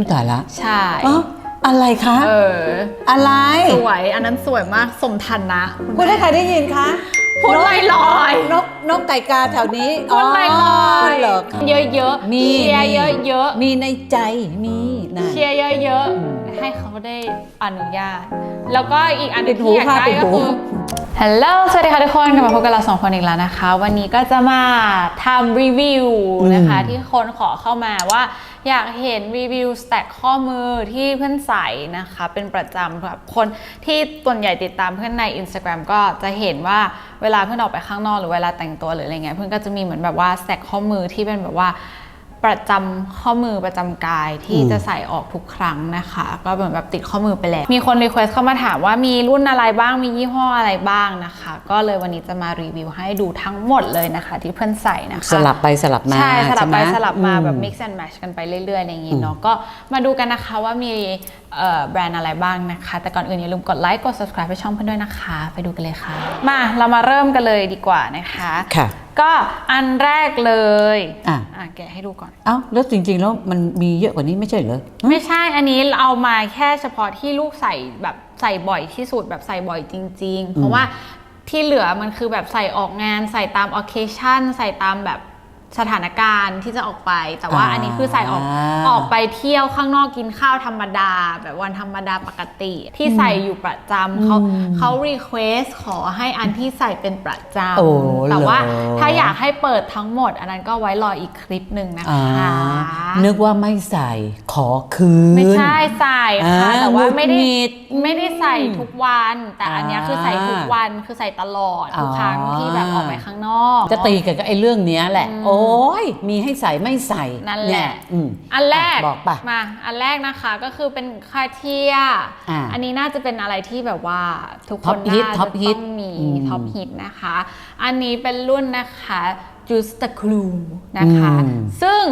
อุ๊ยตายละใช่อ๋ออะไรคะ เออ อะไรสวยอันนั้นสวยมากสมทันนะพูดให้ใครได้ยินคะพูดลอยลอยๆนกนกไก่กาแถวนี้พูดลอยลอยๆเหรอคะเยอะๆมีเชียร์มีเยอะมีในใจมีนะๆเชียร์เยอะๆ ให้เขาได้อนุญาต แล้วก็อีกอันหนึงติดหูที่อยากค่ะได้ติดก็หูคือ ฮัลโหล สวัสดีค่ะทุกคนกลับมาพบกับเราสองคนอีกแล้วนะคะ วันนี้ก็จะมาทำรีวิวนะคะ ที่คนขอเข้ามาว่า อยากเห็นรีวิวสแต็กข้อมือที่เพื่อนใส่นะคะ เป็นประจำแบบคนที่ส่วนใหญ่ติดตามเพื่อนใน Instagram ก็จะเห็นว่าเวลาเพื่อนออกไปข้างนอกหรือเวลาแต่งตัวหรืออะไรเงี้ยเพื่อนก็จะมีเหมือนแบบว่าสแต็กข้อมือที่เป็นแบบว่า ประจำข้อมือประจำกายที่อืมจะใส่ออกทุกครั้งนะคะ ก็เหมือนแบบติดข้อมือไปแล้ว มีคนรีเควสเข้ามาถามว่ามีรุ่นอะไรบ้างมียี่ห้ออะไรบ้างนะคะ ก็เลยวันนี้จะมารีวิวให้ดูทั้งหมดเลยนะคะ ที่เพื่อนใส่นะคะ สลับไปสลับมาใช่สลับไปใช่หสลับมาอืแบบ mix and match กันไปเรื่อยๆอะไรอย่างงี้เนาะก็มาดูกันนะคะว่ามีเอ่อ แบรนด์อะไรบ้างนะคะ แต่ก่อนอื่นอย่าลืมกดไลค์กด subscribe ให้ช่องเพื่อนด้วยนะคะ ไปดูกันเลยค่ะ มาเรามาเริ่มกันเลยดีกว่านะคะค่ะ ก็อันแรกเลยอะ อะแกะให้ดูก่อน เอ้าแล้วจริง ๆ แล้วมันมีเยอะกว่านี้ไม่ใช่เหรอ ไม่ใช่อันนี้เอามาแค่เฉพาะที่ลูกใส่แบบใส่บ่อยที่สุดแบบใส่บ่อยจริง ๆ เพราะว่าที่เหลือมันคือแบบใส่ออกงาน ใส่ตาม occasion ใส่ตามแบบ สถานการณ์ที่จะออกไป แต่ว่าอ่า อันนี้คือใส่ออกออกไปเที่ยวข้างนอกกินข้าวธรรมดา แบบวันธรรมดาปกติ ที่ใส่อยู่ประจำเขาเขา request ขอให้อันที่ใส่เป็นประจโอ้ำแต่ว่าเหรอ ถ้าอยากให้เปิดทั้งหมด อันนั้นก็ไว้รออีกคลิปหนึ่งนะอ่า คะ นึกว่าไม่ใส่ขอคืน ไม่ใช่ใส่ค่ะ อ่าแต่ว่าไม่ได้หงุดหงิดไม่ได้ใส่ทุกวัน แต่อันเนี้ยอ่าคือใส่ทุกวันคือใส่ตลอดทุกครั้งอ๋อที่แบบออกไปข้างนอก จะตีกันกับไอ้เรื่องเนี้ยแหละ โอ้ยมีให้ใส่ไม่ใส่นั่นแหละเยอืมอันแรกบอกปะมา อันแรกนะคะก็คือเป็นคาเทียอ่าอันนี้น่าจะเป็นอะไรที่แบบว่าทุกคท็อนปฮิตน่าท็จะอปฮิตต้องมีอืมท็อปฮิตนะคะ อันนี้เป็นรุ่นนะคะ Just a Clue นะคะอืมซึ่ง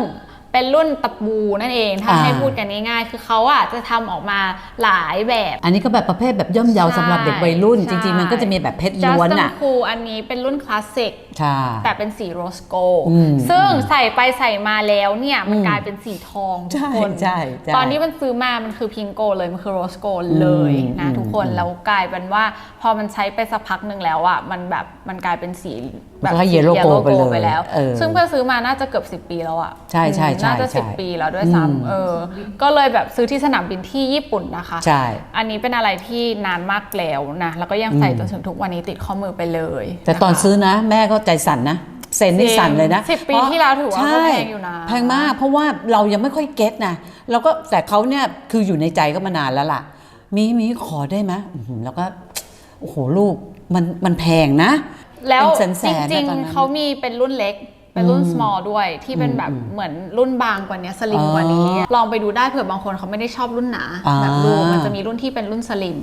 เป็นรุ่นตะปูนั่นเองถ้าอ่าให้พูดกันง่ายๆ คือเขาอะจะทำออกมาหลายแบบ อันนี้ก็แบบประเภทแบบย่อมเยาใช่สำหรับเด็กวัยรุ่นใช่จริงๆ มันก็จะมีแบบเพชร Just ล้วน a อะ Cool อันนี้เป็นรุ่นคลาสสิกใช่แต่เป็นสีโรสโกอืมซึ่งใส่ไปใส่มาแล้วเนี่ยมันอืมกลายเป็นสีทองทุกใช่คนใช่ใช่ตอนที่มันซื้อมามันคือพิงโกเลยมันคือโรสโกเลยอืมนะอืมทุกคนอืมแล้วกลายเป็นว่าพอมันใช้ไปสักพักหนึ่งแล้วอะมันแบบมันกลายเป็นสีแบบแล้วก็สี yellow yellow gold ไปเลยไปแล้วเออซึ่งเพื่อนซื้อมาน่าจะเกือบ 10 ปีแล้วอะ ใช่ใช่ใช่น่าจะใช่10 ปีแล้วด้วยอืมซ้ำเออ ก็เลยแบบซื้อที่สนามบินที่ญี่ปุ่นนะคะ ใช่ อันนี้เป็นอะไรที่นานมากแล้วนะ แล้วก็ยังใส่อืมจนถึงทุกวันนี้ติดข้อมือไปเลย แต่ตอนนะคะซื้อนะ แม่ก็ใจสั่นนะเซ็นนี่สั่นเลยนะสิบปีเพระที่แล้วถือว่าใช่ก็แพงอยู่นะแพงมากเพราะว่าเรายังไม่ค่อยเก็ตนะแล้วก็แต่เขาเนี่ยคืออยู่ในใจก็มานานแล้วล่ะ มีมีขอได้ไหมอื้อหือแล้วก็โอ้โหลูกมันมันแพงนะ แล้วเป็นแสจนๆนะริงตอนนั้น ๆเขามีเป็นรุ่นเล็ก เป็นรุ่นอืม small ด้วยที่เป็นแบบอืมเหมือนรุ่นบางกว่านี้สลิมอ๋อกว่านี้ ลองไปดูได้เผื่อบางคนเขาไม่ได้ชอบรุ่นหนาอ่าแบบดูมันจะมีรุ่นที่เป็นรุ่นสลิม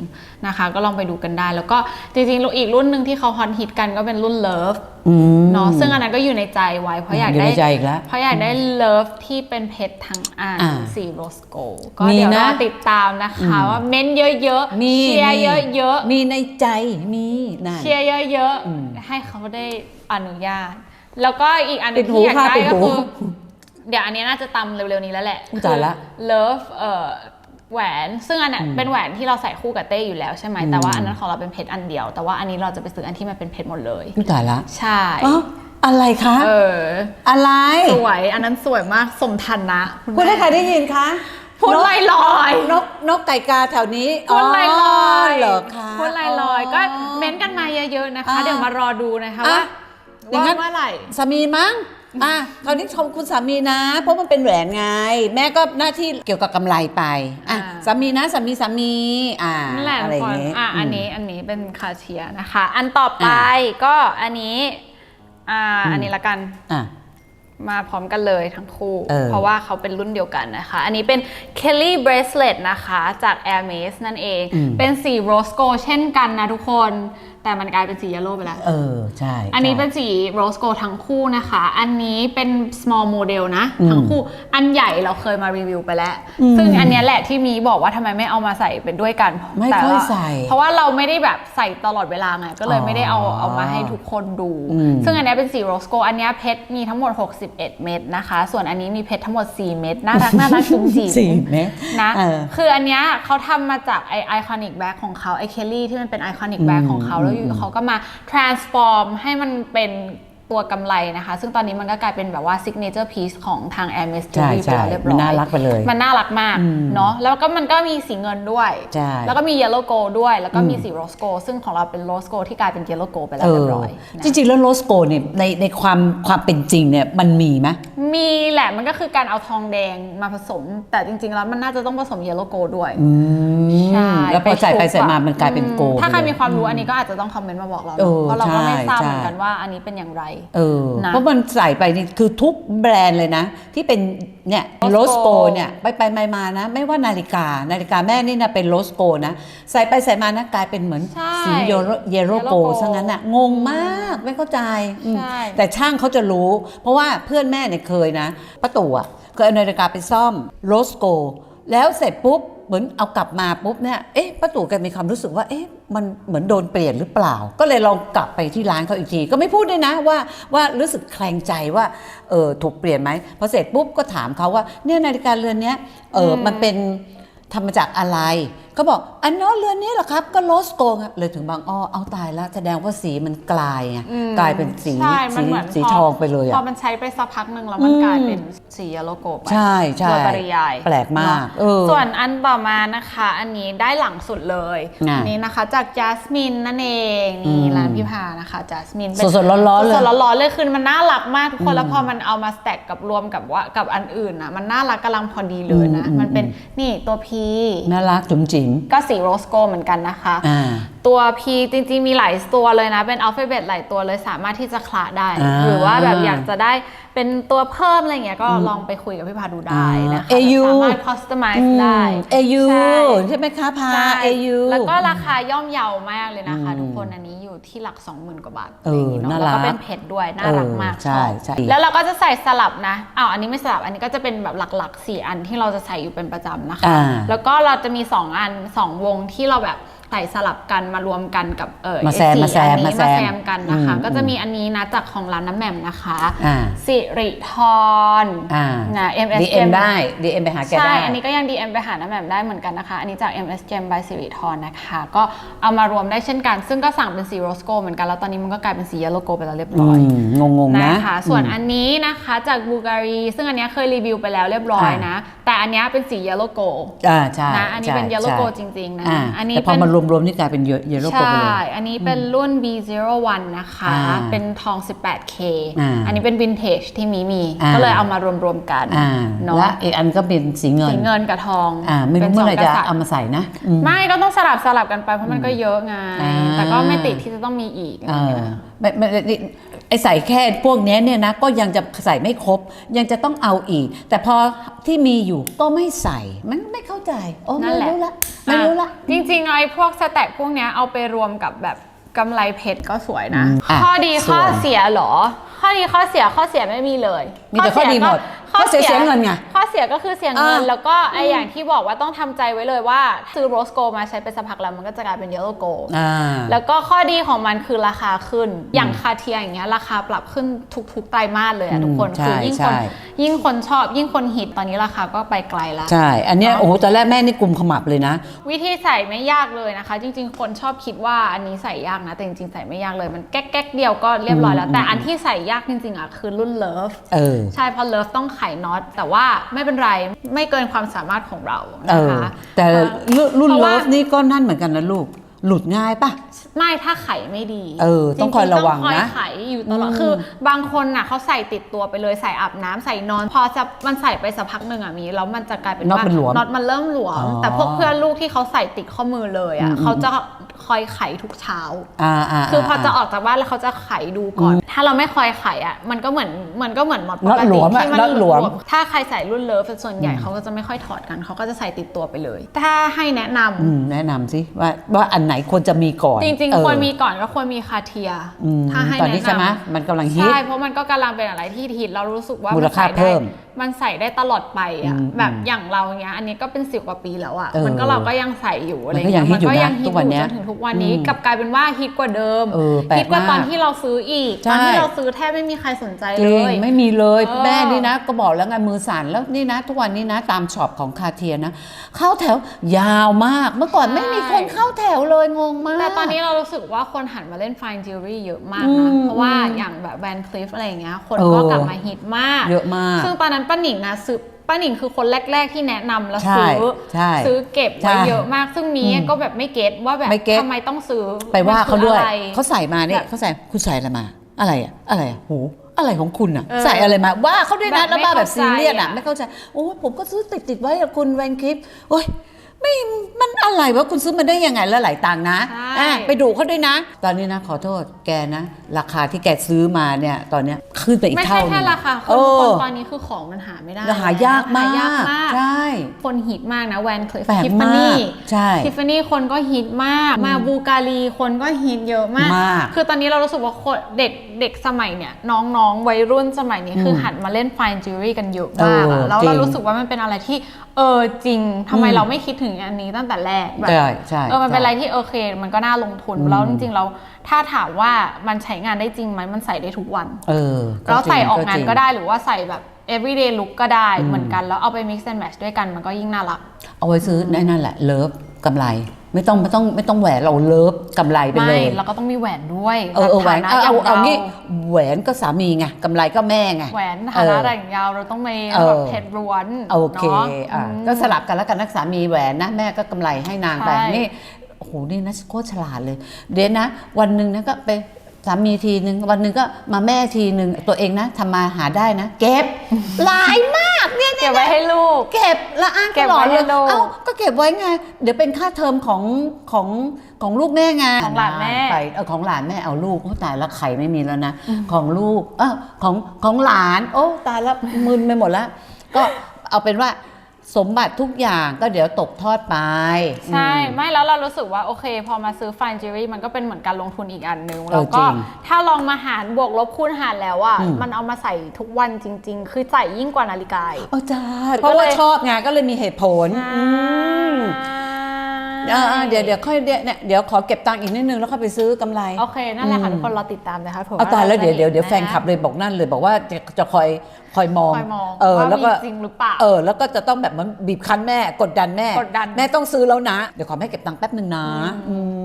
นะคะ ก็ลองไปดูกันได้ แล้วก็จริงๆอีกรุ่นหนึ่งที่เขาฮอตฮิตกันก็เป็นรุ่นเลิฟอืมเนาะซึ่งอันนั้นก็อยู่ในใจไว้เพราะอยากอยู่ได้ในใจอีกแล้วเพราะอยากได้เลิฟที่เป็นเพชรทั้งอันอ่าสีโรสโกก็มีเดี๋ยวนะรอติดตามนะคะอืมว่าเม้นเยอะมีๆเชียร์มีเยอะๆมีในใจมีนั่นเชียร์เยอะอืมๆให้เขาได้อนุญาต แล้วก็อีกอันหนึติงดหูที่อยากค่ะได้ติดก็หูคือ เดี๋ยวอันนี้น่าจะตำเร็วๆนี้แล้วแหละอุ๊ยตายละเลิฟเอ่อแหวน ซึ่งอันเนี้ยอืมเป็นแหวนที่เราใส่คู่กับเต้อยู่แล้วใช่ไหมอืมแต่ว่าอันนั้นของเราเป็นเพชรอันเดียว แต่ว่าอันนี้เราจะไปซื้ออันที่มันเป็นเพชรหมดเลย อุ๊ยตายละใช่ อ๋ออะไรคะ เออ อะไร สวย อันนั้นสวยมาก สมทันนะคุณพูดให้แม่ใครได้ยินคะพูดนกลอยลอยๆนกนกไก่กาแถวนี้พูดลอยลอยๆเหรอคะ พูดลอยลอยๆก็เม้นต์กันมาเยอะๆนะคะ อ่าเดี๋ยวมารอดูนะคะอะ ว่า อย่างนั้น ว่าเมื่อไหร่สามีมั้ง อะคราวนี้ชมคุณสามีนะ เพราะมันเป็นแหวนไง แม่ก็หน้าที่เกี่ยวกับกำไรไป อะอ่าสามีนะสามีสามี อ่านั่นแหละอะไรอทุกย่างคนงี้อะอันมนี้อันนี้เป็นคาเทียนะคะ อันต่อไปก็อันนี้อ่าอืมอันนี้ละกัน อะ มาพร้อมกันเลยทั้งคู่ เออ เพราะว่าเขาเป็นรุ่นเดียวกันนะคะ อันนี้เป็น Kelly Bracelet นะคะจาก Hermes นั่นเองอืมเป็นสี Rose Gold เช่นกันนะทุกคน แต่มันกลายเป็นสีเยลโล่ไปแล้ว เออ ใช่ อันนี้ใช่เป็นสีโรสโกทั้งคู่นะคะ อันนี้เป็น small model นะอืมทั้งคู่ อันใหญ่เราเคยมารีวิวไปแล้วอืมซึ่งอันเนี้ยแหละที่มีบอกว่าทำไมไม่เอามาใส่เป็นด้วยกันไม่แต่ค่อยว่าใส่ เพราะว่าเราไม่ได้แบบใส่ตลอดเวลาไง ก็เลยไม่ได้เอาอ๋อเอามาให้ทุกคนดูอืมซึ่งอันเนี้ยเป็นสีโรสโกอันเนี้ยเพชรมีทั้งหมด 61 เม็ดนะคะ ส่วนอันนี้มีเพชรทั้งหมด 4 เม็ดน่ารักน่ารักจุ๋มจิ๋มสี่เมตรนะเออคืออันเนี้ยเขาทำมาจากไอไอคอนิกแบ็กของเขาไอเคลลี่ที่มันเป็นไอคอนิกแบ็กของเขาแล้วอยู่เขาก็มา transform ให้มันเป็น ตัวกำไรนะคะ ซึ่งตอนนี้มันก็กลายเป็นแบบว่า signature piece ของทาง Hermes ใช่ Jewelry ไปใช่แล้วเรียบร้อย มันน่ารักไปเลย มันน่ารักมากเนาะแล้วก็มันก็มีสีเงินด้วยใช่แล้วก็มี yellow gold ด้วย แล้วก็มีสี rose gold ซึ่งของเราเป็น rose gold ที่กลายเป็น yellow gold ไปแล้วเอเรียอบร้อยนะจริง ๆ แล้วโรสโกเนี่ยในในความความเป็นจริงเนี่ยมันมีไหมมีแหละมันก็คือการเอาทองแดงมาผสม แต่จริง ๆ แล้วมันน่าจะต้องผสม yellow gold ด้วยอืมใช่แล้วพอใส่ไปชุบใส่มาอะมันกลายเป็นโกลอืมถ้าใครไปเลยมีความรู้อันนี้ก็อาจจะต้องคอมเมนต์มาบอกเราเอเนอะอเพราะเราก็ไม่ใช่ทราบใช่เหมือนกันว่าอันนี้เป็นอย่างไรเออนะเพราะมันใส่ไปนี่คือทุกแบรนด์เลยนะ ที่เป็นเนี่ย Rosco โรสโกเนี่ยไปไปมามานะ ไม่ว่านาฬิกา นาฬิกาแม่นี่นะเป็นโรสโกนะ ใส่ไปใส่มานะกลายเป็นเหมือนใช่สีเยโรเยโร Yellow โก Gold ซะงั้นอะงงมากไม่เข้าใจอืมใช่แต่ช่างเขาจะรู้ เพราะว่าเพื่อนแม่เนี่ยเคยนะป้าตู่อะเคยเอานาฬิกาไปซ่อมโรสโกแล้วเสร็จปุ๊บ เหมือนเอากลับมาปุ๊บเนี่ยเอ๊ะป้าตู่แกมีความรู้สึกว่าเอ๊ะมันเหมือนโดนเปลี่ยนหรือเปล่า ก็เลยลองกลับไปที่ร้านเขาอีกที ก็ไม่พูดด้วยนะว่าว่ารู้สึกแคลงใจว่าเออถูกเปลี่ยนไหมพอเสร็จปุ๊บก็ถามเขาว่าเนี่ยนาฬิกาเรือนเนี้ยเออมันเป็นทำมาจากอะไร เขาบอกอันเนาะเรือนนี้เหรอครับ ก็โรสโกครับเลยถึงบางอ้อเอาตายแล้วแสดงว่าสีมันกลายไงอืมกลายเป็นสีใช่มัสีนเหมือนสีพทองไปเลยพออะมันใช้ไปสักพักหนึ่งแล้วมันอืมกลายเป็นสีเยลโลโกไปใช่ใช่โดยปริยายแปลกมากเนอะเออส่วนอันต่อมานะคะ อันนี้ได้หลังสุดเลยอะอันนี้นะคะ จากจัสมินนั่นเองนี่อืมร้านพี่พานะคะจัสมินสดๆร้อนๆเลยสดๆร้อนๆเลยคือมันน่ารักมากทุกคนแล้วพอมันเอามาสแต็กกับรวมกับว่ากับอันอื่นนะมันน่ารักกำลังพอดีเลยนะอืมอืมมันเป็นนี่ตัวพีน่ารักจุ๋มจิ๋มก็สีโรสโกเหมือนกันนะคะอ่าตัว P จริง ๆ มีหลายตัวเลยนะ เป็นอัลฟาเบตหลายตัวเลยสามารถที่จะคละได้อ่าหรือว่าแบบอยากจะได้ เป็นตัวเพิ่มอะไรเงี้ยก็ลองไปคุยกับพี่พาดูได้นะคะอ่า AU สามารถ customize ได้เอยูใช่ใช่ไหมคะพาใช่เอยูแล้วก็ราคาย่อมเยาวมากเลยนะคะอืมทุกคนอันนี้อยู่ที่หลัก 20,000 กว่าบาทเอออะไรย่งงี้น่าเนาะรัแล้วกก็เป็นเพชรด้วยน่ารักมากเออใช่ชอบใช่แล้วเราก็จะใส่สลับนะอ้าวอันนี้ไม่สลับอันนี้ก็จะเป็นแบบหลักๆ 4 อันที่เราจะใส่อยู่เป็นประจำนะคะอ่าแล้วก็เราจะมี 2 อัน 2 วงที่เราแบบ ใส่สลับกันมารวมกันกับเออมาแซมไอ้มาแซสี่มอันนี้มาแซมมาแซมกันนะคะอืมก็จะมีอันนี้นะจากของร้านน้ำแหม่มนะคะอ่าสิริธรอ่านะ MS ดีเอ็มได้ดีเอ็มไปหาแกใช่ได้อันนี้ก็ยัง DM ไปหาน้ำแหม่มได้เหมือนกันนะคะ อันนี้จาก MS Gem by สิริธรนะคะ ก็เอามารวมได้เช่นกัน ซึ่งก็สั่งเป็นสีโรสโกเหมือนกันแล้วตอนนี้มันก็กลายเป็นสีเยลโลโกไปแล้วเรียบอืร้อยมงงๆนะนะคะส่วนอันนี้นะคะจากบูการีซึ่งอันเนี้ยเคยรีวิวไปแล้วเรียบร้อยนะ แต่อันเนี้ยเป็นสีเยลโลโกอ่าใช่นะอันนี้ใช่เป็นเยลโลโกใช่จริงๆนะอ่าอันนี้แต่พอเป็นมันรวมๆนี่กลายเป็นเยโรโกไปใช่เลยอันนี้เป็นรุ่น B01 นะคะอ่าเป็นทอง 18K อ่าอันนี้เป็นวินเทจที่มีมีอ่าก็เลยเอามารวมๆกันอ่าเนาะและอีกอันก็เป็นสีเงินสีเงินกับทองอ่าไม่รู้ป็นเมื่อไหร่สงจะกษัตริย์เอามาใส่นะอืมไม่ก็ต้องสลับสลับกันไปเพราะมันก็เยอะไงอ่าแต่ก็ไม่ติดที่จะต้องมีอีกเออไม่ไม่ ไม่ไอใส่แค่พวกเนี้ยเนี่ยนะก็ยังจะใส่ไม่ครบ ยังจะต้องเอาอีก แต่พอที่มีอยู่ก็ไม่ใส่มันไม่เข้าใจโอ้นั่ไม่นแหละ รู้ละไม่รู้ละอ่จริงๆไอ้พวกสแต็กพวกเนี้ยเอาไปรวมกับแบบกำไรเพชรก็สวยนะ อืมอะข้อดีข้อส่วนเสียเหรอ ข้อดีข้อเสียข้อเสียไม่มีเลยมีแต่ข้อดีหมดข้อข้อเสียเสียเงินไงข้อ เสียก็คือเสียเงินอะแล้วก็ไออย่างที่บอกว่าต้องทำใจไว้เลยว่า ซื้อโรสโกมาใช้ไปสักพักแล้วมันก็จะกลายเป็นเยลโลโกอ่าแล้วก็ข้อดีของมันคือราคาขึ้น อย่างคาเทียอย่างเงี้ยราคาปรับขึ้นทุกๆไตรมาสเลยอะทุกคนใช่คือยิ่งคนใช่ยิ่งคนชอบยิ่งคนฮิตตอนนี้ราคาก็ไปไกลแล้วใช่ อันเนี้ยโอ้โหตอนแรกแม่นี่กลุ่มขมับเลยนะ วิธีใส่ไม่ยากเลยนะคะ จริง ๆ คนชอบคิดว่าอันนี้ใส่ยากนะแต่จริงๆใส่ไม่ยากเลยมันแก๊กๆเดียวก็เรียบร้อยแล้วอืมแต่อันที่ใส่ยากจริงๆอะคือรุ่นเลิฟเออใช่เพราะเลิฟต้องไขน็อตแต่ว่าไม่เป็นไรไม่เกินความสามารถของเราเอนะอคะแต่เอ่อรุ่นรุ่นเพราะเลิว่าฟนี่ก็นั่นเหมือนกันนะลูกหลุดง่ายปะไม่ถ้าไขไม่ดีเออต้องคอยระวังนะจริๆต้องคอยไขอยู่ตลอดอืมคือบางคนน่ะเขาใส่ติดตัวไปเลยใส่อาบน้ำใส่นอน พอจะมันใส่ไปสักพักหนึ่งอะมีแล้วมันจะกลายเป็นน็อตว่ามันหลวมน็อตมันเริ่มหลวมอ๋อแต่พวกเพื่อนลูกที่เขาใส่ติดข้อมือเลยอะอืมเขาจะ คอยไขทุกเช้า อ่าอ่าคือพอจะออกจากบ้านแล้วเขาจะไขดูก่อน ถ้าเราไม่คอยไขอะ มันก็เหมือนมันก็เหมือนหมดปกน็อตหลติวมอะที่มัน็อตหลวม ถ้าใครใส่รุ่นเลิฟเป็นส่วนใหญ่เขาก็จะไม่ค่อยถอดกันเขาก็จะใส่ติดตัวไปเลย ถ้าให้แนะนำอืมแนะนำสิว่าว่าอันไหนควรจะมีก่อนจริง เออๆ ควรมีก่อนก็ควรมีคาเทีย อืมถ้าให้ตอนนี้แนะใช่ไหมนำ มันกำลังฮิต ใช่ เพราะมันก็กำลังเป็นอะไรที่ฮิตเรารู้สึกว่ามูมูลค่าเพิ่ม มันใส่ได้ตลอดไปอะอืมแบบอืมอย่างเราเนี้ย อันนี้ก็เป็นสิบกว่าปีแล้วอะเออมันก็เราก็ยังใส่อยู่อะไรมันก็ยัเงี้งยฮิตอยู่นะยัฮิตทุกวันเนี้ยจนถึงทุกวันนี้อืม กลับกลายเป็นว่าฮิตกว่าเดิมเออแปลกฮิตกว่าตอนมากที่เราซื้ออีกใช่ ตอนที่เราซื้อแทบไม่มีใครสนใจจเลริงย ไม่มีเลยเออ แม่นี่นะ ก็บอกแล้วไงมือสั่นแล้วนี่นะ ทุกวันนี้นะ ตามช็อปของคาเทียนะ เข้าแถวยาวมากเมื่อก่อนใช่ไม่มีคนเข้าแถวเลยงงมาก แต่ตอนนี้เรารู้สึกว่าคนหันมาเล่น fine jewelry เยอะมากอืนะมเพราะว่าอืมอย่างแบบแวนคลิฟอะไรอย่างเงี้ยคนเออก็กลับมาฮิตมาก เยอะมาก ซึ่งตอนนั้นป้าหนิงนะซื้อป้าหนิงคือคนแรก ๆที่แนะนำแล้วใช่ซื้อใช่ซื้อเก็บไว้ใช่เยอะมากซึ่งมีอืมก็แบบไม่เก็ตว่าแบบไม่เก็ต ทำไมต้องซื้อไปว่าเขาด้วย มันคืออะไร เขาใส่มาเนี่ยแบบเขาใส่คุณใส่อะไรมา อะไรอะอะไรอะโหอะไรของคุณอะเออใส่อะไรมาว่าเขาด้วยนะแบบแล้วบ้าไม่แบบเข้าใจซีเรียสอะอะ ไม่เข้าใจโอ้ยผมก็ซื้อติดติดๆไว้อะคุณแวนคลิปโอ้ย ไม่มันอะไรวะคุณซื้อมาได้ยังไงแล้วหลายตังค์นะใช่ อะไปดูเขาด้วยนะ ตอนนี้นะขอโทษแกนะ ราคาที่แกซื้อมาเนี่ยตอนเนี้ยขึ้นไปอีกไม่เท่าใช่หนึงแค่ราคาคเอนคนอตอนนี้คือของมันหาไม่ได้หายากมากหายากมาก ใช่ คนฮิตมากนะแวนคลิฟแปลกทิฟฟานี่มากใช่ ทิฟฟานี่คนก็ฮิตมาก มาบูการีคนก็ฮิตเยอะมาก มากคือตอนนี้เรารู้สึกว่าคนเด็กเด็กสมัยเนี่ยน้องๆวัยรุ่นสมัยนี้คือหันมาเล่น fine jewelry กันเยอะมากเออะอแล้วจริเรางรู้สึกว่ามันเป็นอะไรที่ เออจริงทำไมอืม เราไม่คิดถึงอันนี้ตั้งแต่แรกแบบ ใช่ใช่ เออ มันเป็นใช่อะไรที่โอเค มันก็น่าลงทุน อืม แล้วจริงๆเราถ้าถามว่ามันใช้งานได้จริงไหม มันใส่ได้ทุกวัน เออแล้วใส่ออกงานจริ ก็ได้ หรือว่าใส่แบบ everyday look ก็ได้เหมือนกัน แล้วเอาไป mix and match ด้วยกัน มันก็ยิ่งน่ารัก เอาไว้ซื้อในนั่นแหละเลิฟกำไร ไม่ต้องไม่ต้องไม่ต้องแหวนเราเลิฟกำไรไปเลยไม่แล้วก็ต้องมีแหวนด้วยเออเออแหวนฐานะเอาย่เอางเอารงี้แหวนก็สามีไงกำไรก็แม่ไง แหวนฐาเอนะอแต่งยาวเราต้องมีเออ แบบเพชรล้วนโอเคนาะอะอืมก็สลับกันแล้วกันนักสามีแหวนนะแม่ก็กำไรให้นางไปใช่ นี่โอ้โหนี่นะโคตรฉลาดเลย เดี๋ยวนะ วันหนึ่งนะก็ไปสามีทีหนึ่งวันหนึ่งก็มาแม่ทีหนึ่งตัวเองนะทำมาหาได้นะ เก็บหลายมากเนี่ยเก็บไว้ให้ลู ก เก็บละอ้างเก็ตบลอดไว้เลให้ยลูก เอ้าก็เก็บไว้ไง เดี๋ยวเป็นค่าเทอมของของของลูกแม่ไงของหลานแม่ ไปเออของหลานแม่เอาลูกโอ้ตายแล้วไข่ไม่มีแล้วนะ ของลูกเออของของหลาน โอ้ตายแล้วมึนไปหมดแล้ว ก็เอาเป็นว่า สมบัติทุกอย่างก็เดี๋ยวตกทอดไปใช่ อืม ไม่แล้วเรารู้สึกว่าโอเค พอมาซื้อ fine jewelry มันก็เป็นเหมือนการลงทุนอีกอันหนึ่งเออแล้วก็จริงถ้าลองมาหารบวกลบคูณหารแล้วอะอืม มันเอามาใส่ทุกวันจริง ๆ คือใส่ยิ่งกว่านาฬิกาอีกโอ้จ้าเพราะว่าชอบไงก็เลยมีเหตุผลอืมเออ เออเดี๋ยวเดี๋ยวค่อยเดี๋ยวเนี่ยเดี๋ยวขอเก็บตังค์อีกนิดนึงแล้วค่อยไปซื้อกำไร โอเค นั่นแหละค่ะอืมทุกคนรอติดตามนะคะผมเอาตายแล้วเดี๋ยวเดี๋ยวเดี๋ยวจะแฟนคลับเลยบอกนั่นเลยบอกว่าจะจะคอยคอยมองคอยมองเออว่าแล้วก็มีจริงหรือเปล่า เออ แล้วก็จะต้องแบบมันบีบคั้นแม่กดดันแม่ กดดัน แม่ต้องซื้อแล้วนะ เดี๋ยวขอแม่เก็บตังค์แป๊บหนึ่งนะอืม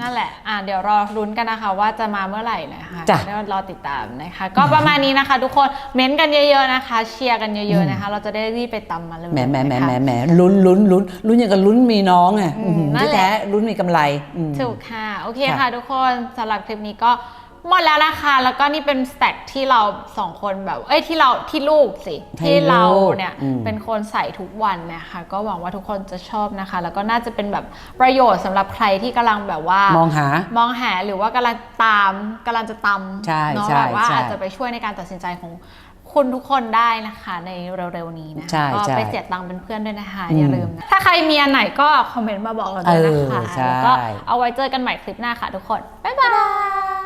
นั่นแหละอะเดี๋ยวรอรุ้นกันนะคะว่าจะมาเมื่อไหร่นะคะจ้ะเดี๋ยวรอติดตามนะคะ ก็ประมาณนี้นะคะ ทุกคนเม้นต์กันเยอะๆนะคะ เชียร์กันเยอะๆนะคะ เราจะได้รีบไปตำมาเลยแหมแหมแหมนะคะแหมแหมลุ้นลุ้นลุ้นลุ้นอย่างกับลุ้นมีน้องไงอืมอื้อหือนั่นที่แหละแท้ลุ้นมีกำไรอืมถูกค่ะ โอเคค่ะค่ะทุกคนสำหรับคลิปนี้ก็ หมดแล้วนะคะ แล้วก็นี่เป็นสแต็กที่เราสองคนแบบ เอ้ยที่เราที่ลูกสิให้ที่เราลูกเนี่ยอืม เป็นคนใส่ทุกวันนะคะ ก็หวังว่าทุกคนจะชอบนะคะ แล้วก็น่าจะเป็นแบบประโยชน์สำหรับใครที่กำลังแบบว่ามองหา มองหาหรือว่ากำลังตามกำลังจะตำใช่เนาะใช่แบบว่าใช่อาจจะไปช่วยในการตัดสินใจของคุณทุกคนได้นะคะ ในเร็วๆนี้นะใช่ก็ใช่ไปเสียตังค์เป็นเพื่อนด้วยนะคะอืมอย่าลืมนะถ้าใครมีอันไหนก็คอมเมนต์มาบอกเราด้วยนะคะเออใช่ แล้วก็เอาไว้เจอกันใหม่คลิปหน้าค่ะทุกคนบ๊ายบาย